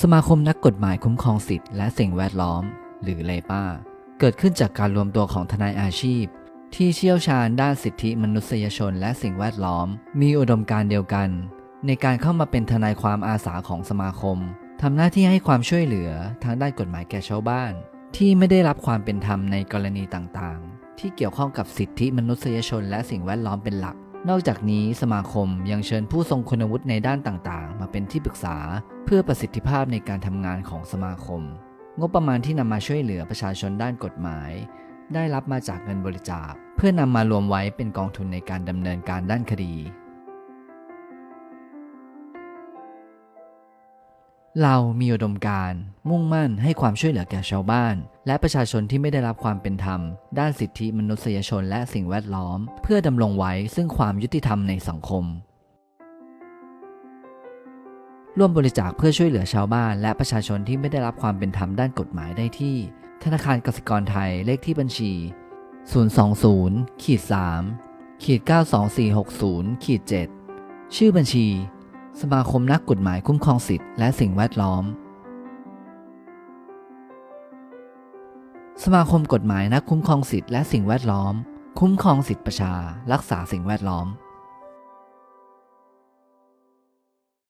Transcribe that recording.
สมาคมนักกฎหมายคุ้มครองสิทธิและสิ่งแวดล้อม หรือเลป้า เกิดขึ้นจากการรวมตัวของทนายอาชีพ ที่เชี่ยวชาญด้านสิทธิมนุษยชนและสิ่งแวดล้อม มีอุดมการณ์เดียวกัน ในการเข้ามาเป็นทนายความอาสาของสมาคมทำหน้าที่ให้ความช่วยเหลือทางด้านกฎหมายแก่ชาวบ้าน ที่ไม่ได้รับความเป็นธรรมในกรณีต่างๆ ที่เกี่ยวข้องกับสิทธิมนุษยชนและสิ่งแวดล้อมเป็นหลัก นอกจากนี้สมาคมยังเชิญผู้ทรงคุณวุฒิในด้านต่างๆ มาเป็นที่ปรึกษา เพื่อประสิทธิภาพในการทำงานของสมาคม งบประมาณที่นำมาช่วยเหลือประชาชนด้านกฎหมาย ได้รับมาจากเงินบริจาค เพื่อนำมารวมไว้เป็นกองทุนในการดำเนินการด้านคดี เรามีอุดมการณ์ มุ่งมั่นให้ความช่วยเหลือแก่ชาวบ้าน และประชาชนที่ไม่ได้รับความเป็นธรรม ด้านสิทธิมนุษยชนและสิ่งแวดล้อม เพื่อดำรงไว้ซึ่งความยุติธรรมในสังคม ร่วมบริจาคเพื่อช่วยเหลือชาวบ้าน และประชาชนที่ไม่ได้รับความเป็นธรรมด้านกฎหมายได้ที่ ธนาคารกสิกรไทยเลขที่บัญชี 020ขีด3ขีด92460ขีด7ชื่อบัญชี สมาคมนักกฎหมายคุ้มครองสิทธิและสิ่งแวดล้อม สมาคมกฎหมายนักคุ้มครองสิทธิและสิ่งแวดล้อม คุ้มครองสิทธิประชา รักษาสิ่งแวดล้อม